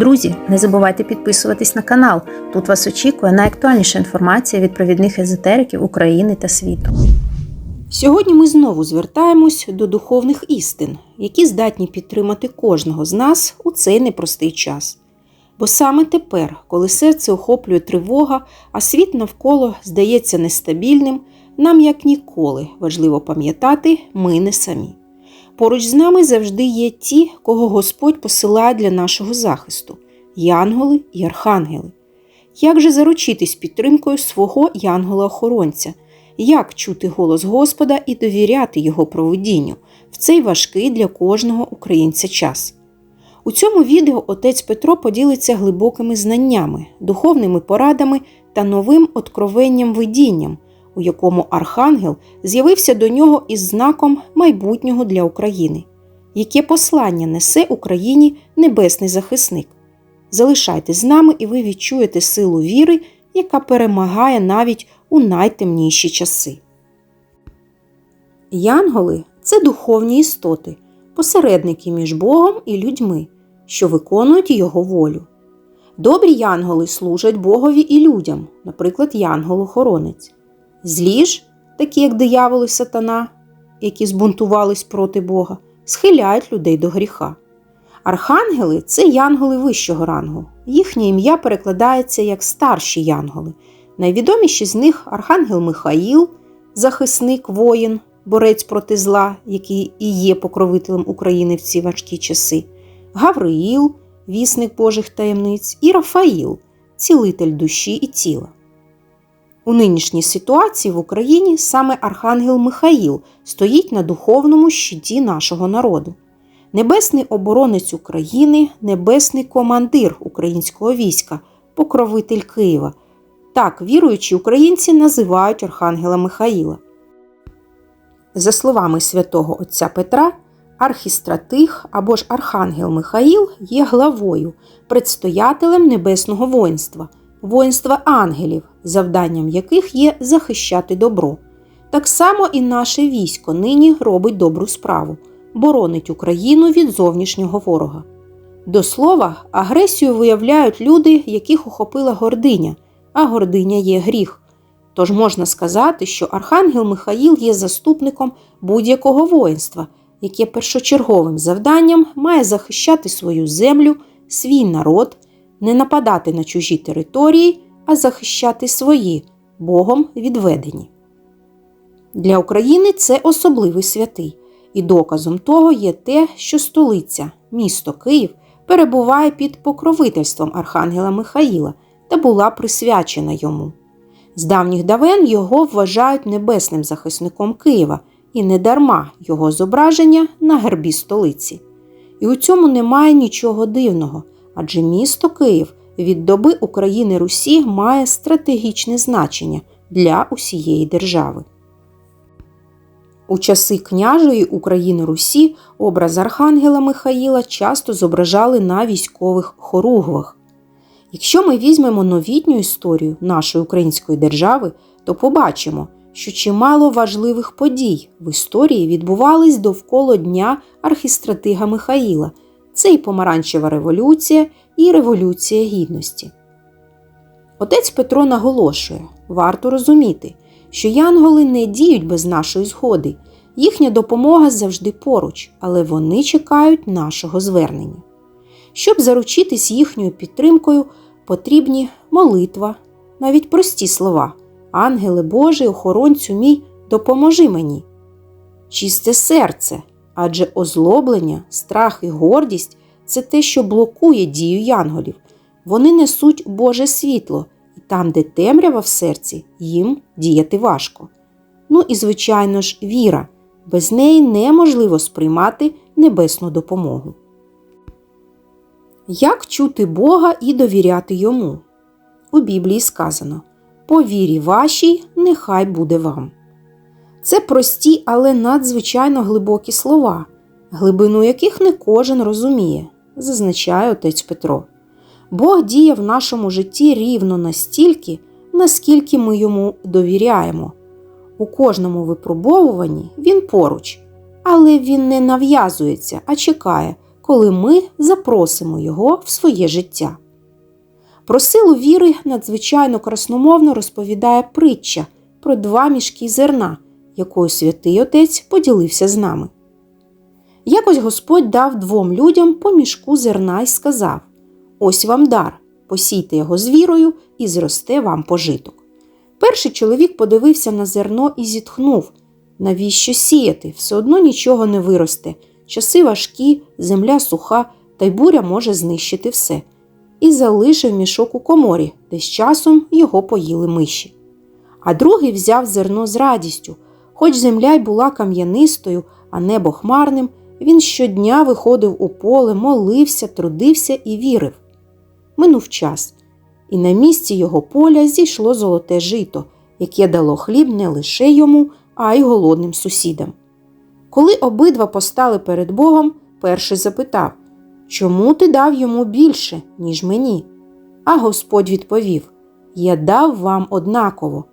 Друзі, не забувайте підписуватись на канал. Тут вас очікує найактуальніша інформація від провідних езотериків України та світу. Сьогодні ми знову звертаємось до духовних істин, які здатні підтримати кожного з нас у цей непростий час. Бо саме тепер, коли серце охоплює тривога, а світ навколо здається нестабільним, нам як ніколи важливо пам'ятати, ми не самі. Поруч з нами завжди є ті, кого Господь посилає для нашого захисту янголи і архангели. Як же заручитись підтримкою свого янгола-охоронця? Як чути голос Господа і довіряти Його проведінню в цей важкий для кожного українця час? У цьому відео отець Петро поділиться глибокими знаннями, духовними порадами та новим откровенням видінням, у якому архангел з'явився до нього із знаком майбутнього для України. Яке послання несе Україні небесний захисник? Залишайтесь з нами, і ви відчуєте силу віри, яка перемагає навіть у найтемніші часи. Янголи це духовні істоти, посередники між Богом і людьми, що виконують Його волю. Добрі янголи служать Богові і людям, наприклад, янгол-охоронець. Злі ж, такі як дияволи сатана, які збунтувались проти Бога, схиляють людей до гріха. Архангели це янголи вищого рангу. Їхнє ім'я перекладається як старші янголи. Найвідоміші з них архангел Михаїл, захисник воїн, борець проти зла, який і є покровителем України в ці важкі часи, Гавриїл, вісник Божих таємниць, і Рафаїл, цілитель душі і тіла. У нинішній ситуації в Україні саме Архангел Михаїл стоїть на духовному щиті нашого народу. Небесний оборонець України, небесний командир українського війська, покровитель Києва. Так віруючі українці називають Архангела Михаїла. За словами святого Отця Петра, архістратих або ж Архангел Михаїл є главою, предстоятелем небесного воїнства, воїнства ангелів, завданням яких є захищати добро. Так само і наше військо нині робить добру справу, боронить Україну від зовнішнього ворога. До слова, агресію виявляють люди, яких охопила гординя, а гординя є гріх. Тож можна сказати, що Архангел Михаїл є заступником будь-якого воїнства, яке першочерговим завданням має захищати свою землю, свій народ, не нападати на чужі території, а захищати свої, Богом відведені. Для України це особливий святий, і доказом того є те, що столиця, місто Київ, перебуває під покровительством Архангела Михаїла та була присвячена йому. З давніх давен його вважають небесним захисником Києва і недарма його зображення на гербі столиці. І у цьому немає нічого дивного, адже місто Київ від доби України Русі має стратегічне значення для усієї держави. У часи княжої України Русі образ Архангела Михаїла часто зображали на військових хоругвах. Якщо ми візьмемо новітню історію нашої української держави, то побачимо, що чимало важливих подій в історії відбувались довкола Дня архістратига Михаїла. Це і Помаранчева революція, і Революція Гідності. Отець Петро наголошує: варто розуміти, що янголи не діють без нашої згоди, їхня допомога завжди поруч, але вони чекають нашого звернення. Щоб заручитись їхньою підтримкою, потрібні молитва, навіть прості слова. Ангеле Божий, охоронцю мій, допоможи мені. Чисте серце, адже озлоблення, страх і гордість це те, що блокує дію янголів. Вони несуть Боже світло, і там, де темрява в серці, їм діяти важко. Ну і, звичайно ж, віра. Без неї неможливо сприймати небесну допомогу. Як чути Бога і довіряти йому? У Біблії сказано По вірі вашій, нехай буде вам. Це прості, але надзвичайно глибокі слова, глибину яких не кожен розуміє, зазначає отець Петро. Бог діє в нашому житті рівно настільки, наскільки ми йому довіряємо. У кожному випробовуванні він поруч, але він не нав'язується, а чекає, коли ми запросимо його в своє життя. Про силу віри надзвичайно красномовно розповідає притча про два мішки зерна, якою святий Отець поділився з нами. Якось Господь дав двом людям по мішку зерна і сказав Ось вам дар, посійте його з вірою і зросте вам пожиток. Перший чоловік подивився на зерно і зітхнув навіщо сіяти? Все одно нічого не виросте. Часи важкі, земля суха, та й буря може знищити все. І залишив мішок у коморі, де з часом його поїли миші. А другий взяв зерно з радістю, хоч земля й була кам'янистою, а небо хмарним, він щодня виходив у поле, молився, трудився і вірив. Минув час, і на місці його поля зійшло золоте жито, яке дало хліб не лише йому, а й голодним сусідам. Коли обидва постали перед Богом, перший запитав Чому ти дав йому більше, ніж мені? А Господь відповів Я дав вам однаково,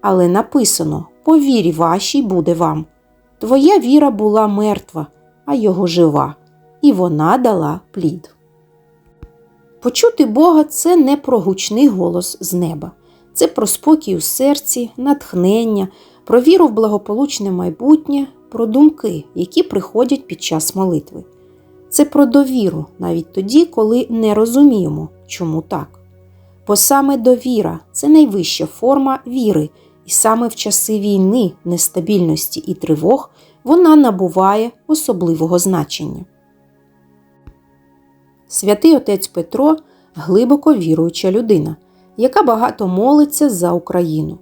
але написано по вірі вашій буде вам. Твоя віра була мертва, а його жива, і вона дала плід. Почути Бога це не про гучний голос з неба, це про спокій у серці, натхнення, про віру в благополучне майбутнє, про думки, які приходять під час молитви. Це про довіру навіть тоді, коли не розуміємо, чому так. Бо саме довіра це найвища форма віри, і саме в часи війни, нестабільності і тривог вона набуває особливого значення. Святий отець Петро глибоко віруюча людина, яка багато молиться за Україну.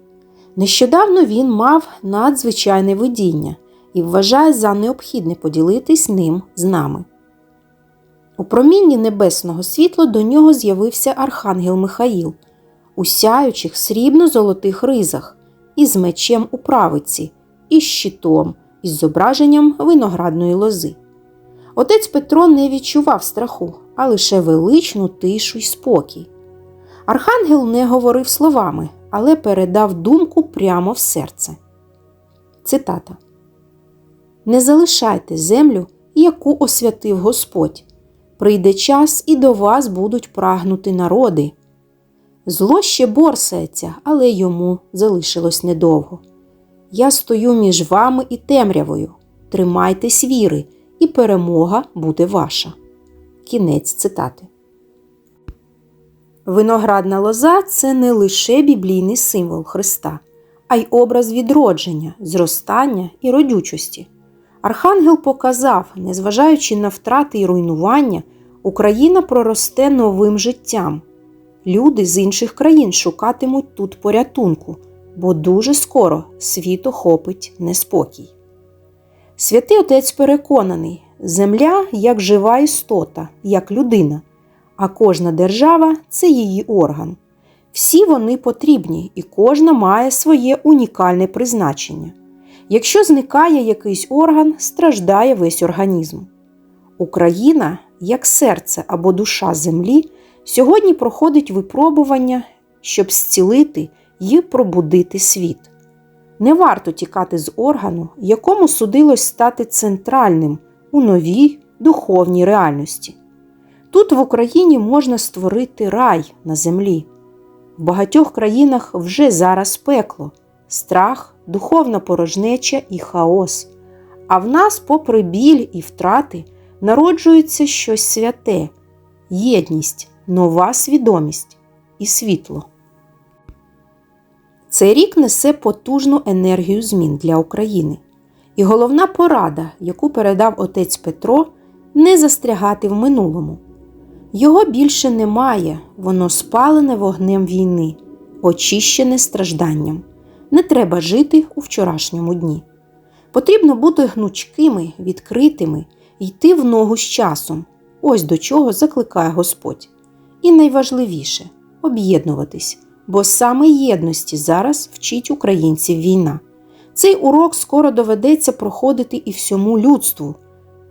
Нещодавно він мав надзвичайне видіння і вважає за необхідне поділитись ним з нами. У промінні небесного світла до нього з'явився архангел Михаїл, у сяючих срібно-золотих ризах, із мечем у правиці, із щитом, із зображенням виноградної лози. Отець Петро не відчував страху, а лише величну тишу й спокій. Архангел не говорив словами, але передав думку прямо в серце. Цитата Не залишайте землю, яку освятив Господь. Прийде час і до вас будуть прагнути народи. Зло ще борсається, але йому залишилось недовго. Я стою між вами і темрявою. Тримайтесь віри, і перемога буде ваша. Кінець цитати. Виноградна лоза це не лише біблійний символ Христа, а й образ відродження, зростання і родючості. Архангел показав, незважаючи на втрати і руйнування, Україна проросте новим життям. Люди з інших країн шукатимуть тут порятунку, бо дуже скоро світ охопить неспокій. Святий Отець переконаний, земля як жива істота, як людина, а кожна держава це її орган. Всі вони потрібні і кожна має своє унікальне призначення. Якщо зникає якийсь орган, страждає весь організм. Україна, як серце або душа землі, сьогодні проходить випробування, щоб зцілити і пробудити світ. Не варто тікати з органу, якому судилось стати центральним у новій духовній реальності. Тут в Україні можна створити рай на землі. В багатьох країнах вже зараз пекло, страх, духовна порожнеча і хаос. А в нас, попри біль і втрати, народжується щось святе, єдність, нова свідомість і світло. Цей рік несе потужну енергію змін для України. І головна порада, яку передав отець Петро, не застрягати в минулому. Його більше немає, воно спалене вогнем війни, очищене стражданням. Не треба жити у вчорашньому дні. Потрібно бути гнучкими, відкритими, йти в ногу з часом. Ось до чого закликає Господь. І найважливіше об'єднуватись, бо саме єдності зараз вчить українців війна. Цей урок скоро доведеться проходити і всьому людству.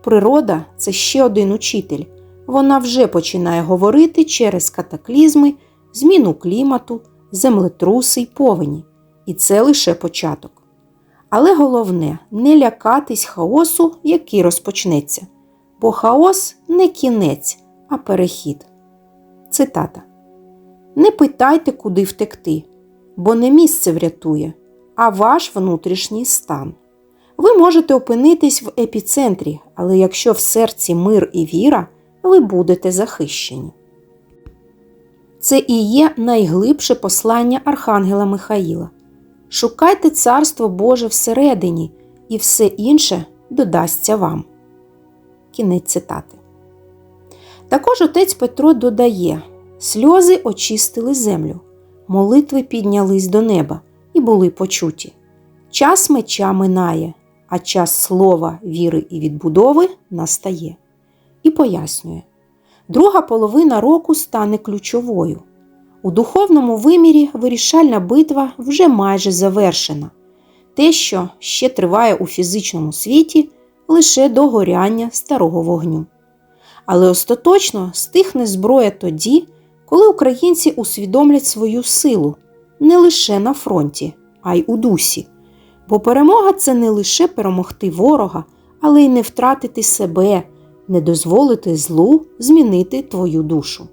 Природа це ще один учитель. Вона вже починає говорити через катаклізми, зміну клімату, землетруси й повені. І це лише початок. Але головне не лякатись хаосу, який розпочнеться. бо хаос не кінець, а перехід. Цитата. Не питайте, куди втекти, бо не місце врятує, а ваш внутрішній стан. Ви можете опинитись в епіцентрі, але якщо в серці мир і віра, ви будете захищені. Це і є найглибше послання Архангела Михаїла. Шукайте Царство Боже всередині, і все інше додасться вам. Кінець цитати. Також отець Петро додає: сльози очистили землю, молитви піднялись до неба і були почуті. Час меча минає, а час слова, віри і відбудови настає. І пояснює: друга половина року стане ключовою. У духовному вимірі вирішальна битва вже майже завершена. Те, що ще триває у фізичному світі, лише догоряння старого вогню. Але остаточно стихне зброя тоді, коли українці усвідомлять свою силу не лише на фронті, а й у дусі. Бо перемога це не лише перемогти ворога, але й не втратити себе, не дозволити злу змінити твою душу.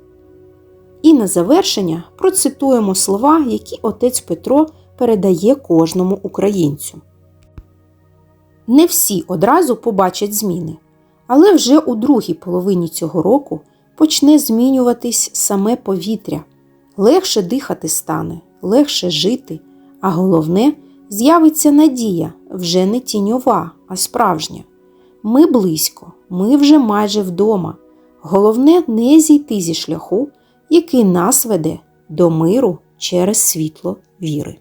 І на завершення процитуємо слова, які отець Петро передає кожному українцю. Не всі одразу побачать зміни, але вже у другій половині цього року почне змінюватись саме повітря, легше дихати стане, легше жити, а головне з'явиться надія вже не тіньова, а справжня. Ми близько, ми вже майже вдома. Головне не зійти зі шляху, який нас веде до миру через світло віри.